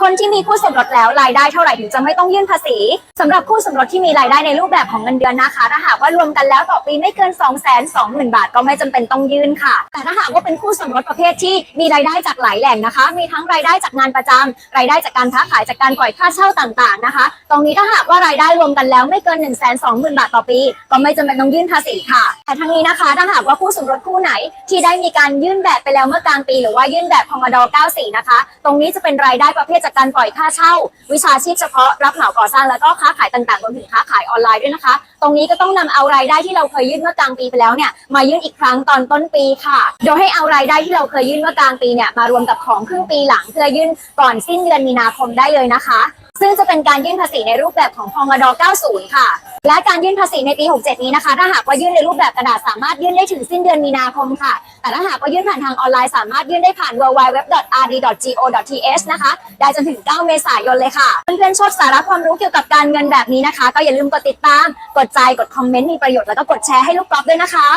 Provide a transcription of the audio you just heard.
คนที่มีคู่สมรสแล้วรายได้เท่าไหร่ถึงจะไม่ต้องยื่นภาษีสำหรับคู่สมรสที่มีรายได้ในรูปแบบของเงินเดือนนะคะ ถ้าหากว่ารวมกันแล้วต่อปีไม่เกิน 2 2 0 0 0 0 บาท ก็ไม่จำเป็นต้องยื่นค่ะ แต่ถ้าหากว่าเป็นคู่สมรสประเภทที่มีรายได้จากหลายแหล่งนะคะ มีทั้งรายได้จากงานประจำรายได้จากการค้าขายจากการปล่อยค่าเช่าต่างๆนะคะ ตรงนี้ถ้าหากว่ารายได้รวมกันแล้วไม่เกิน 1 2 0 0 0 0 บาทต่อปี ก็ไม่จำเป็นต้องยื่นภาษีค่ะ แต่ทั้งนี้นะคะ ถ้าหากว่าคู่สมรสคู่ไหนที่ได้มีการยื่นแบบไปแล้วเมื่อกลางปี หรือว่ายื่นแบบพงด94 นะคะ ตรงนี้จะเป็นรายได้ประเภทจากการปล่อยค่าเช่า วิชาชีพเฉพาะรับเหมาก่อสร้างแล้วก็ค้าขายต่างๆรวมถึงค้าขายออนไลน์ด้วยนะคะ ตรงนี้ก็ต้องนำเอารายได้ที่เราเคยยื่นเมื่อกลางปีไปแล้วเนี่ยมายื่นอีกครั้งตอนต้นปีค่ะ โดยให้เอารายได้ที่เราเคยยื่นเมื่อกลางปีเนี่ยมารวมกับของครึ่งปีหลังเพื่อยื่นก่อนสิ้นเดือนมีนาคมได้เลยนะคะ ซึ่งจะเป็นการยื่นภาษีในรูปแบบของพงด90 ค่ะ และการยื่นภาษีในปี 67 นี้นะคะ ถ้าหากว่ายื่นในรูปแบบกระดาษสามารถยื่นได้ถึงสิ้นเดือนมีนาคมค่ะ แต่ถ้าหากว่ายื่นผ่านทางออนไลน์สามารถยื่นได้ผ่าน www.rd.go.th นะคะ ได้จนถึง 9 เมษายนเลยค่ะ เพื่อนๆชอบสาระความรู้เกี่ยวกับการเงินแบบนี้นะคะ ก็อย่าลืมกดติดตาม กดใจ กดคอมเมนต์ มีประโยชน์ แล้วก็กดแชร์ให้ลูกกอล์ฟด้วยนะคะ